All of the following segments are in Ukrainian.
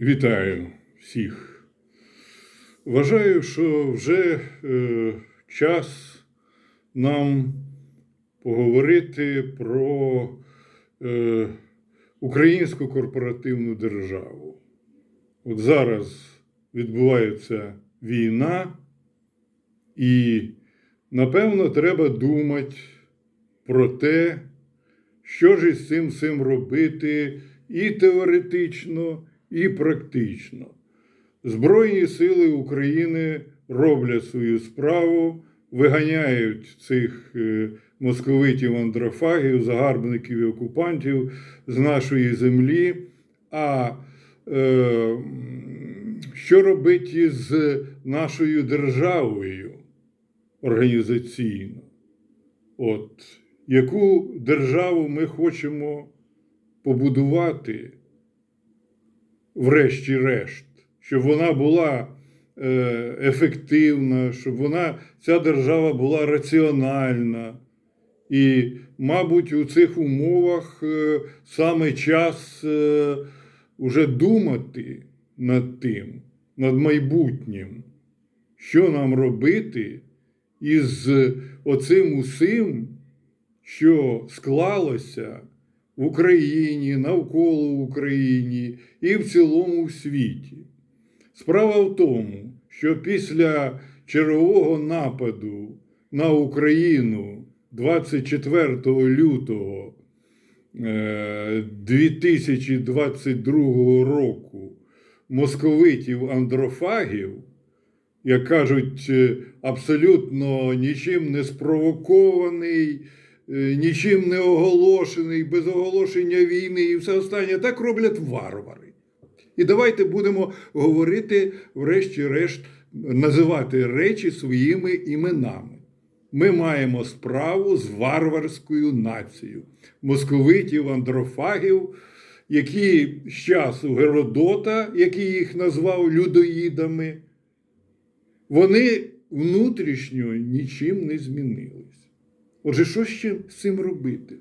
Вітаю всіх. Вважаю, що вже е, час нам поговорити про е, українську корпоративну державу. От зараз відбувається війна, і напевно треба думати про те, що ж із цим всім робити і теоретично, і практично. Збройні сили України роблять свою справу, виганяють цих е, московитів андрофагів, загарбників і окупантів з нашої землі. А е, що робить із нашою державою організаційно? От, яку державу ми хочемо побудувати, врешті-решт, щоб вона була е, ефективна, щоб вона, ця держава була раціональна. І, мабуть, у цих умовах е, саме час е, уже думати над тим, над майбутнім, що нам робити із оцим усім, що склалося Україні, навколо України і в цілому в світі. Справа в тому, що після чергового нападу на Україну 24 лютого е, 2022 року московитів андрофагів, як кажуть, е, абсолютно нічим не спровокований, е, нічим не оголошений, без оголошення війни і все останнє, так роблять варвари. І давайте будемо говорити, врешті-решт, називати речі своїми іменами. Ми маємо справу з варварською нацією московитів, андрофагів, які з часу Геродота, який їх назвав людоїдами, вони внутрішньо нічим не змінились. Отже, що ще з цим робити?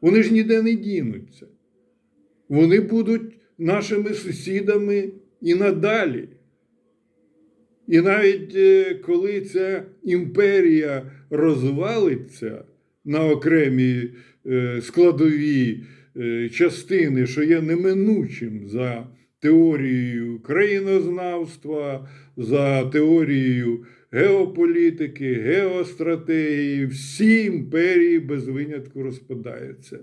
Вони ж ніде не дінуться. Вони будуть нашими сусідами і надалі. І навіть е, коли ця імперія розвалиться на окремі е, складові е, частини, що є неминучим за теорією країнознавства, за теорією геополітики, геостратегії, всі імперії без винятку розпадаються.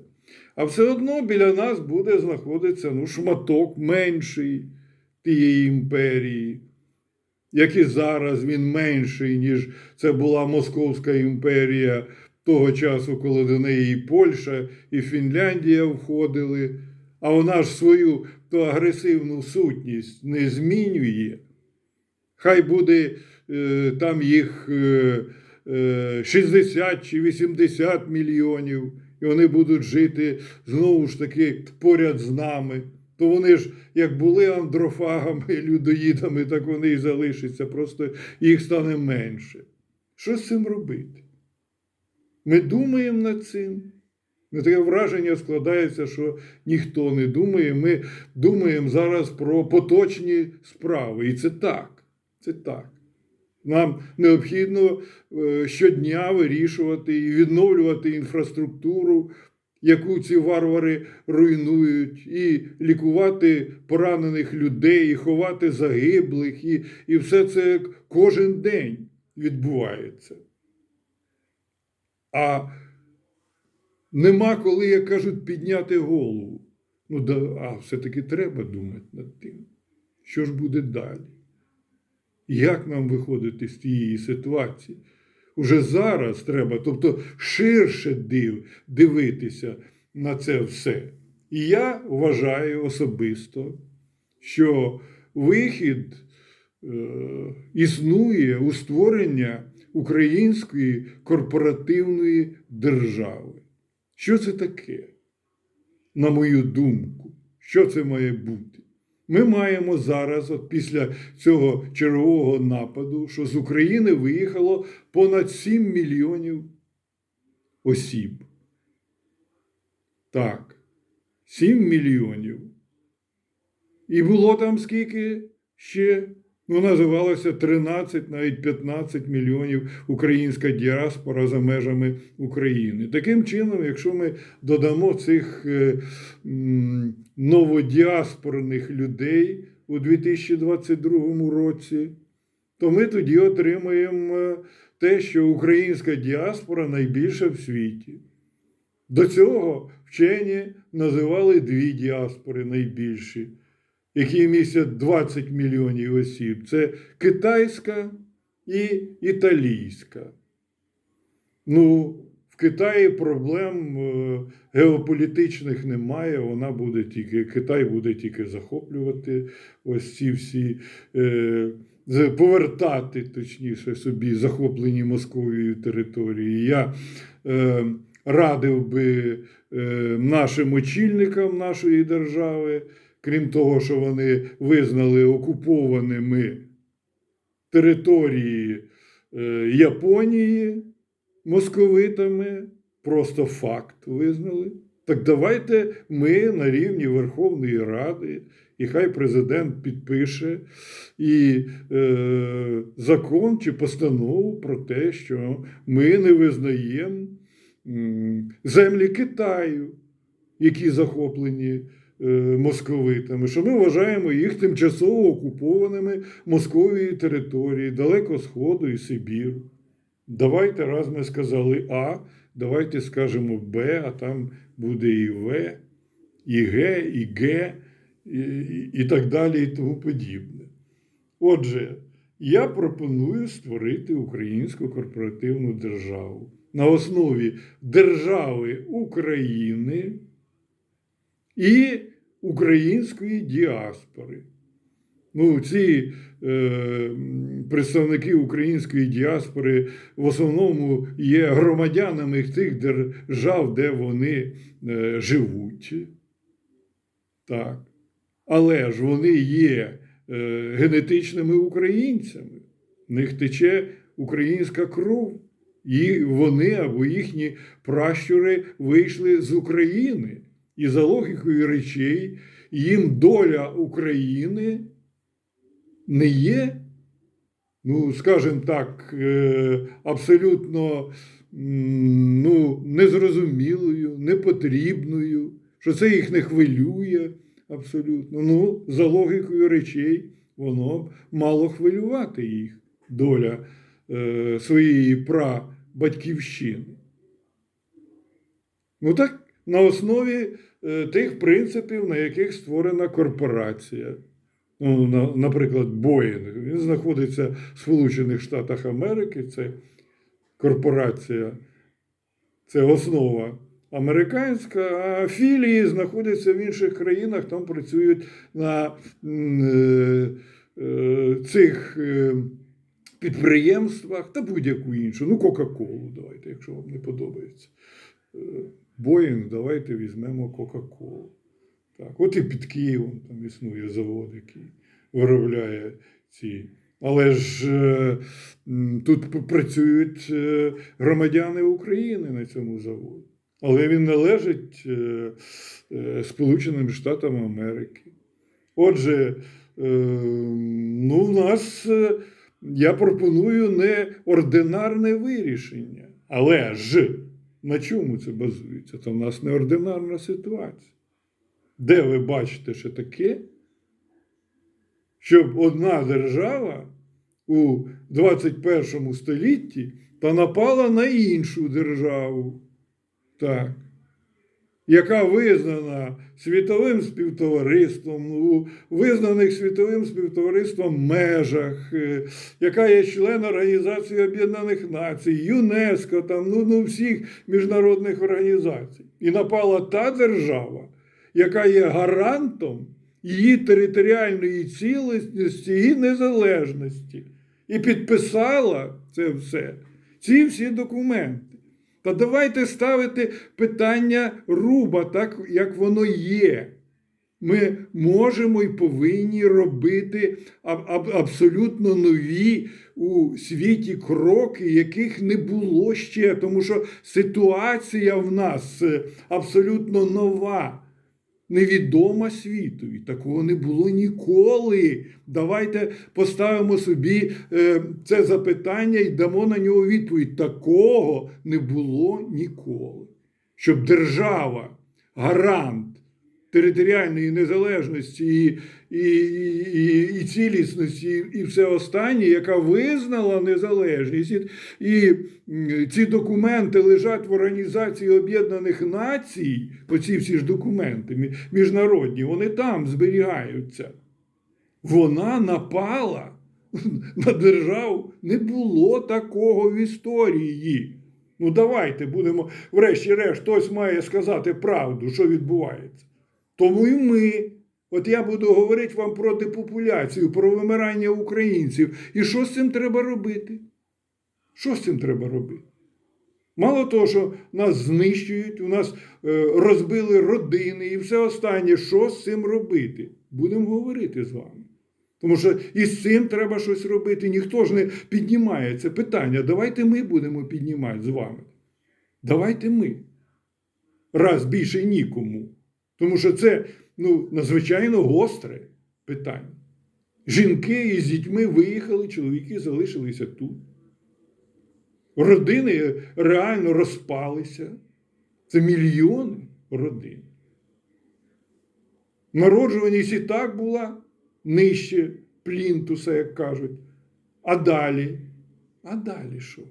А все одно біля нас буде знаходитися ну, шматок менший тієї імперії як і зараз він менший, ніж це була Московська імперія того часу, коли до неї і Польща, і Фінляндія входили, а вона ж свою ту агресивну сутність не змінює. Хай буде е, там їх е, е, 60 чи 80 мільйонів, і вони будуть жити знову ж таки поряд з нами то вони ж як були андрофагами, людоїдами, так вони і залишаться, просто їх стане менше. Що з цим робити? Ми думаємо над цим. Ну, Таке враження складається, що ніхто не думає. Ми думаємо зараз про поточні справи. І це так. Це так. Нам необхідно е, щодня вирішувати і відновлювати інфраструктуру яку ці варвари руйнують, і лікувати поранених людей, і ховати загиблих, і, і все це кожен день відбувається. А нема коли, як кажуть, підняти голову. Ну, да, а все-таки треба думати над тим, що ж буде далі. Як нам виходити з тієї ситуації? Уже зараз треба, тобто ширше див, дивитися на це все. І я вважаю особисто, що вихід е, існує у створення української корпоративної держави. Що це таке? На мою думку, що це має бути? Ми маємо зараз, от після цього чергового нападу, що з України виїхало понад 7 мільйонів осіб. Так, 7 мільйонів. І було там скільки ще? Ну, називалося 13, навіть 15 мільйонів українська діаспора за межами України. Таким чином, якщо ми додамо цих е, новодіаспорних людей у 2022 році, то ми тоді отримаємо е, те, що українська діаспора найбільша в світі. До цього вчені називали дві діаспори найбільші, які містять 20 мільйонів осіб. Це китайська і італійська. Ну, в Китаї проблем е, геополітичних немає. Вона буде тільки, Китай буде тільки захоплювати ось ці всі, е, повертати, точніше, собі захоплені Московією території. Я е, радив би нашим очільникам нашої держави, крім того, що вони визнали окупованими території е, Японії московитами, просто факт визнали. Так давайте ми на рівні Верховної Ради, і хай президент підпише і е, закон чи постанову про те, що ми не визнаємо землі Китаю, які захоплені московитами, що ми вважаємо їх тимчасово окупованими Московією території, Далеко Сходу і Сибіру. Давайте, раз ми сказали А, давайте скажемо Б, а там буде і В, і Г, і Г, і, і так далі, і тому подібне. Отже, я пропоную створити українську корпоративну державу на основі держави України і української діаспори. Ну, ці е, представники української діаспори в основному є громадянами тих держав, де вони е, живуть. Так. Але ж вони є е, генетичними українцями. В них тече українська кров. І вони або їхні пращури вийшли з України. І за логікою речей їм доля України не є, ну, скажімо так, е, абсолютно ну, незрозумілою, непотрібною, що це їх не хвилює абсолютно. Ну, за логікою речей, воно мало хвилювати їх доля е, своєї прабатьківщини. Ну так, на основі тих принципів, на яких створена корпорація. Ну, на- наприклад, Боїнг. Він знаходиться в Сполучених Штатах Америки. Це корпорація, це основа американська, а філії знаходяться в інших країнах, там працюють на е, е, цих е, підприємствах та будь-яку іншу. Ну, Кока-Колу давайте, якщо вам не подобається. Боїнг, давайте візьмемо Кока-Колу. От і під Києвом там існує завод, який виробляє ці. Але ж е, тут працюють е, громадяни України на цьому заводі. Але він належить е, е, Сполученим Штатам Америки. Отже, е, ну, в нас е, я пропоную не ординарне вирішення. Але ж на чому це базується? Це в нас неординарна ситуація. Де ви бачите що таке, щоб одна держава у 21 столітті та напала на іншу державу, так, яка визнана світовим співтовариством у визнаних світовим співтовариством межах, е, яка є член Організації Об'єднаних Націй, ЮНЕСКО, там, ну, ну, всіх міжнародних організацій. І напала та держава, яка є гарантом її територіальної цілісності і незалежності. І підписала це все, ці всі документи. Та давайте ставити питання руба так, як воно є. Ми можемо і повинні робити аб- аб- абсолютно нові у світі кроки, яких не було ще, тому що ситуація в нас е, абсолютно нова. Невідома світові. Такого не було ніколи. Давайте поставимо собі е, це запитання і дамо на нього відповідь. Такого не було ніколи. Щоб держава, гарант територіальної незалежності і, і, і, і цілісності, і все останнє, яка визнала незалежність. І, і ці документи лежать в Організації Об'єднаних Націй, оці всі ж документи міжнародні, вони там зберігаються. Вона напала на державу. Не було такого в історії. Ну, давайте будемо, врешті-решт, хтось має сказати правду, що відбувається. Тому і ми. От я буду говорити вам про депопуляцію, про вимирання українців. І що з цим треба робити? Що з цим треба робити? Мало того, що нас знищують, у нас е, розбили родини і все останнє. Що з цим робити? Будемо говорити з вами. Тому що із цим треба щось робити. Ніхто ж не піднімає це питання. Давайте ми будемо піднімати з вами. Давайте ми. Раз більше нікому. Тому що це ну, надзвичайно гостре питання. Жінки із дітьми виїхали, чоловіки залишилися тут. Родини реально розпалися. Це мільйони родин. Народжуваність і так була нижче плінтуса, як кажуть. А далі? А далі що?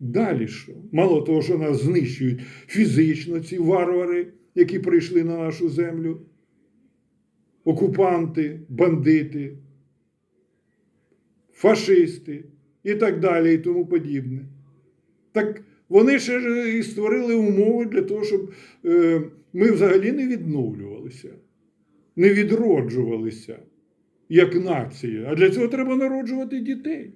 Далі що? Мало того, що нас знищують фізично ці варвари, які прийшли на нашу землю, окупанти, бандити, фашисти і так далі, і тому подібне. Так вони ще і створили умови для того, щоб е, ми взагалі не відновлювалися, не відроджувалися як нація. А для цього треба народжувати дітей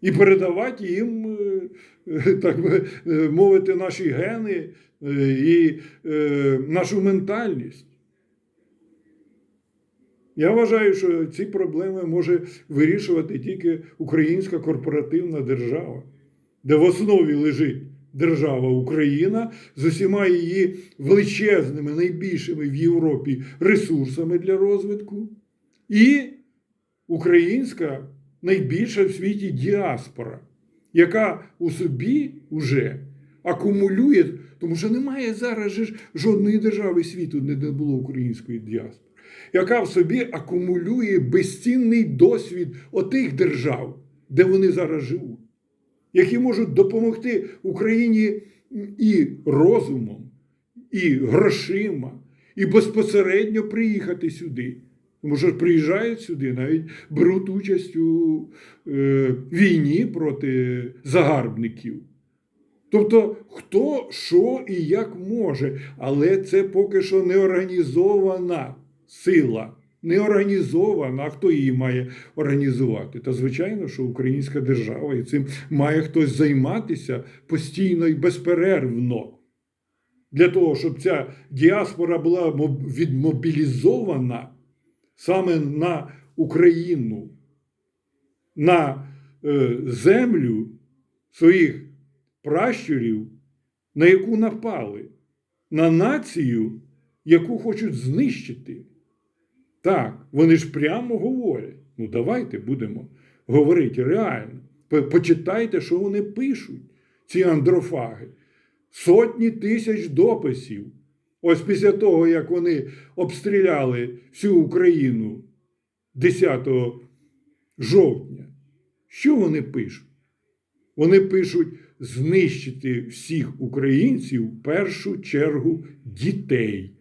і передавати їм, е, е, так би мовити, наші гени і е, нашу ментальність. Я вважаю, що ці проблеми може вирішувати тільки українська корпоративна держава, де в основі лежить держава Україна з усіма її величезними, найбільшими в Європі ресурсами для розвитку, і українська найбільша в світі діаспора, яка у собі вже акумулює, тому що немає зараз ж жодної держави світу, де не було української діаспори, яка в собі акумулює безцінний досвід отих держав, де вони зараз живуть, які можуть допомогти Україні і розумом, і грошима, і безпосередньо приїхати сюди. Тому що приїжджають сюди, навіть беруть участь у е, війні проти загарбників. Тобто, хто що і як може, але це поки що не організована сила. Не організована, а хто її має організувати? Та звичайно, що українська держава і цим має хтось займатися постійно і безперервно. Для того, щоб ця діаспора була відмобілізована саме на Україну, на е, землю своїх пращурів, на яку напали, на націю, яку хочуть знищити. Так, вони ж прямо говорять. Ну, давайте будемо говорити реально. Почитайте, що вони пишуть, ці андрофаги. Сотні тисяч дописів. Ось після того, як вони обстріляли всю Україну 10 жовтня, що вони пишуть? Вони пишуть знищити всіх українців в першу чергу дітей.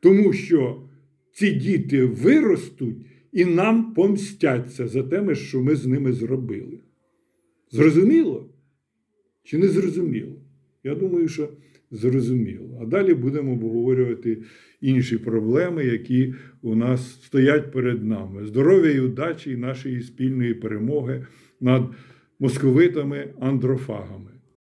Тому що ці діти виростуть і нам помстяться за те, що ми з ними зробили. Зрозуміло? Чи не зрозуміло? Я думаю, що зрозуміло. А далі будемо обговорювати інші проблеми, які у нас стоять перед нами. Здоров'я і удачі і нашої спільної перемоги над московитами андрофагами.